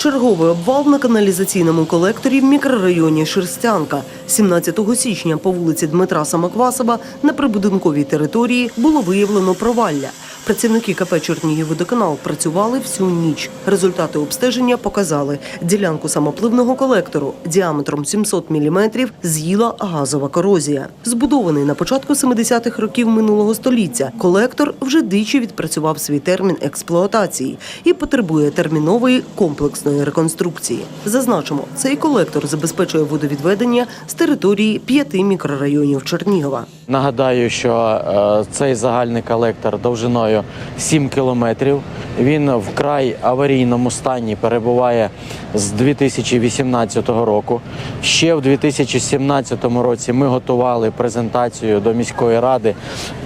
Черговий обвал на каналізаційному колекторі в мікрорайоні Шерстянка. 17 січня по вулиці Дмитра Самоквасова на прибудинковій території було виявлено провалля. Працівники КП «Чернігівводоканал» працювали всю ніч. Результати обстеження показали, ділянку самопливного колектору діаметром 700 мм з'їла газова корозія. Збудований на початку 70-х років минулого століття, колектор вже двічі відпрацював свій термін експлуатації і потребує термінової комплексної реконструкції. Зазначимо, цей колектор забезпечує водовідведення з території п'яти мікрорайонів Чернігова. Нагадаю, що е, цей загальний колектор довжиною 7 кілометрів. Він вкрай аварійному стані перебуває з 2018 року. Ще в 2017 році ми готували презентацію до міської ради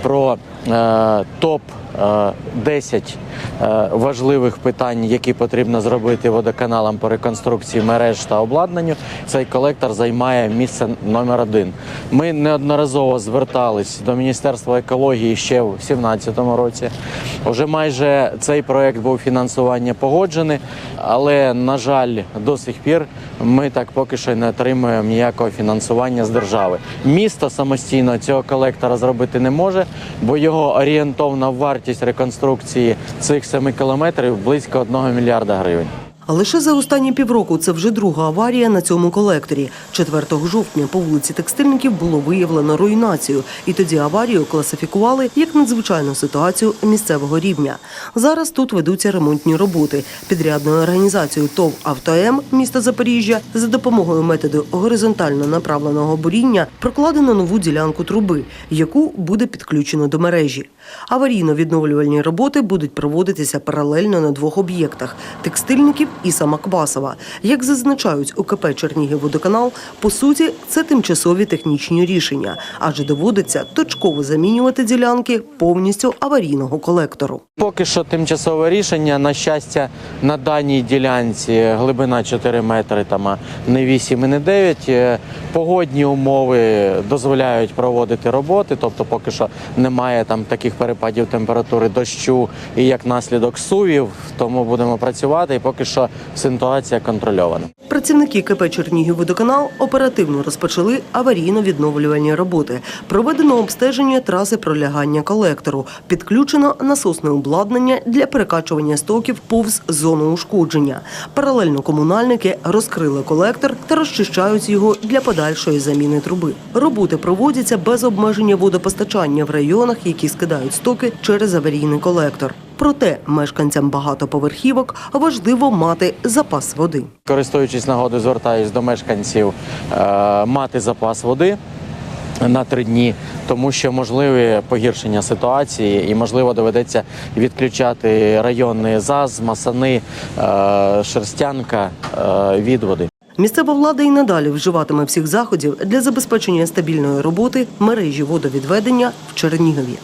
про е, топ е, 10 е, важливих питань, які потрібно зробити водоканалам по реконструкції мереж та обладнанню. Цей колектор займає місце номер один. Ми неодноразово звертались до Міністерства екології ще в 2017 році. Уже майже цей проект був фінансування погоджений, але на жаль, до сих пір ми так поки що не отримуємо ніякого фінансування з держави. Місто самостійно цього колектора зробити не може, бо його орієнтовна вартість реконструкції цих 7 кілометрів близько 1 мільярда гривень. А лише за останні півроку це вже друга аварія на цьому колекторі. 4 жовтня по вулиці Текстильників було виявлено руйнацію, і тоді аварію класифікували як надзвичайну ситуацію місцевого рівня. Зараз тут ведуться ремонтні роботи. Підрядною організацією ТОВ «Автоем» міста Запоріжжя за допомогою методу горизонтально направленого буріння прокладено нову ділянку труби, яку буде підключено до мережі. Аварійно-відновлювальні роботи будуть проводитися паралельно на двох об'єктах текстильників і Самоквасова. Як зазначають у КП «Чернігівводоканал», по суті, це тимчасові технічні рішення, адже доводиться точково замінювати ділянки повністю аварійного колектору. Поки що тимчасове рішення. На щастя, на даній ділянці глибина 4 метри, там не 8 і не 9. Е, Погодні умови дозволяють проводити роботи, тобто поки що немає там таких перепадів температури дощу і як наслідок сувів. Тому будемо працювати. І поки що ситуація контрольована. Працівники КП «Чернігівводоканал» оперативно розпочали аварійно-відновлювальні роботи. Проведено обстеження траси пролягання колектору. Підключено насосне обладнання для перекачування стоків повз зону ушкодження. Паралельно комунальники розкрили колектор та розчищають його для подальшої заміни труби. Роботи проводяться без обмеження водопостачання в районах, які скидають стоки через аварійний колектор. Проте мешканцям багатоповерхівок важливо мати запас води. Користуючись нагодою, звертаюсь до мешканців е, мати запас води. На три дні, тому що можливі погіршення ситуації, і можливо доведеться відключати районний ЗАЗ, масани, е, шерстянка е, від води. Місцева влада і надалі вживатиме всіх заходів для забезпечення стабільної роботи мережі водовідведення в Чернігові.